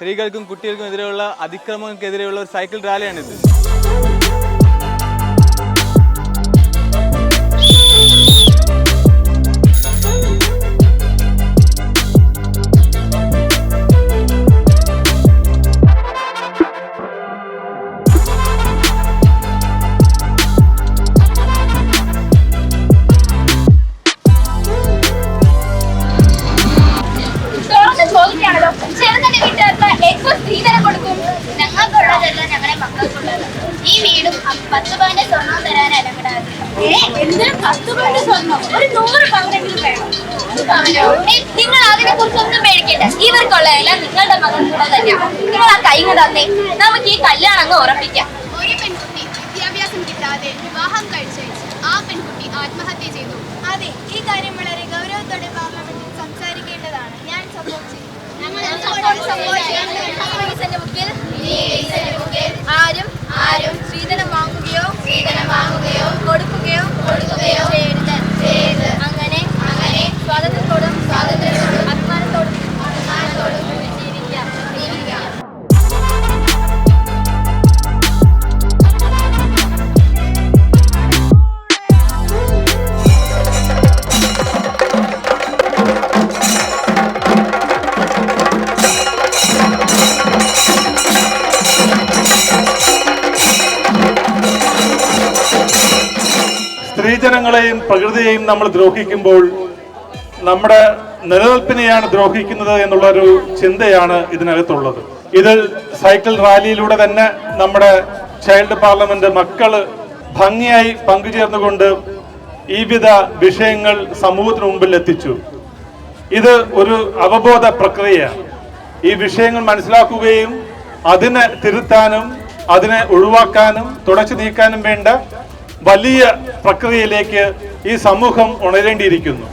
സ്ത്രീകൾക്കും കുട്ടികൾക്കും എതിരെയുള്ള അതിക്രമങ്ങൾക്കെതിരെയുള്ള ഒരു സൈക്കിൾ റാലിയാണിത്. സ്ത്രീധനം കൊടുക്കും ഞങ്ങൾക്കുള്ളതല്ല ഞങ്ങളെ മക്കൾക്കുള്ളത്. ഈ വീടും പത്ത് പവന്റെ സ്വർണം തരാൻ എന്തിനും പത്ത് പവന്റെ സ്വർണം? ഒരു നൂറ് പവനെങ്കിലും വേണം. നിങ്ങൾ അതിനെ കുറിച്ചൊന്നും പേടിക്കണ്ട ഇവർക്കുള്ളതല്ല നിങ്ങളുടെ മകൾക്കുള്ള തന്നെയാണ് നിങ്ങൾ ആ കൈ തന്നേ. നമുക്ക് ഈ കല്യാണം അങ്ങ് ഉറപ്പിക്കാം. ഒരു പെൺകുട്ടി വിദ്യാഭ്യാസം കിട്ടാതെ വിവാഹം കഴിച്ചു ആ പെൺകുട്ടി ആത്മഹത്യ ചെയ്തു. അതെ ഈ കാര്യം വളരെ ഗൗരവത്തോടെ പാർലമെന്റിൽ സംസാരിക്കേണ്ടതാണ്. ഞാൻ സപ്പോർട്ട് lo quieres? സ്ത്രീജനങ്ങളെയും പ്രകൃതിയെയും നമ്മൾ ദ്രോഹിക്കുമ്പോൾ നമ്മുടെ നിലനിൽപ്പിനെയാണ് ദ്രോഹിക്കുന്നത് എന്നുള്ളൊരു ചിന്തയാണ് ഇതിനകത്തുള്ളത്. ഇത് സൈക്കിൾ റാലിയിലൂടെ തന്നെ നമ്മുടെ ചൈൽഡ് പാർലമെന്റ് മക്കൾ ഭംഗിയായി പങ്കുചേർന്നുകൊണ്ട് ഈ വിധ വിഷയങ്ങൾ സമൂഹത്തിന് മുമ്പിൽ എത്തിച്ചു. ഇത് ഒരു അവബോധ പ്രക്രിയയാണ്. ഈ വിഷയങ്ങൾ മനസ്സിലാക്കുകയും അതിനെ തിരുത്താനും അതിനെ ഒഴിവാക്കാനും തുടച്ചു നീക്കാനും വേണ്ട വലിയ പ്രക്രിയയിലേക്ക് ഈ സമൂഹം ഉണരേണ്ടിയിരിക്കുന്നു.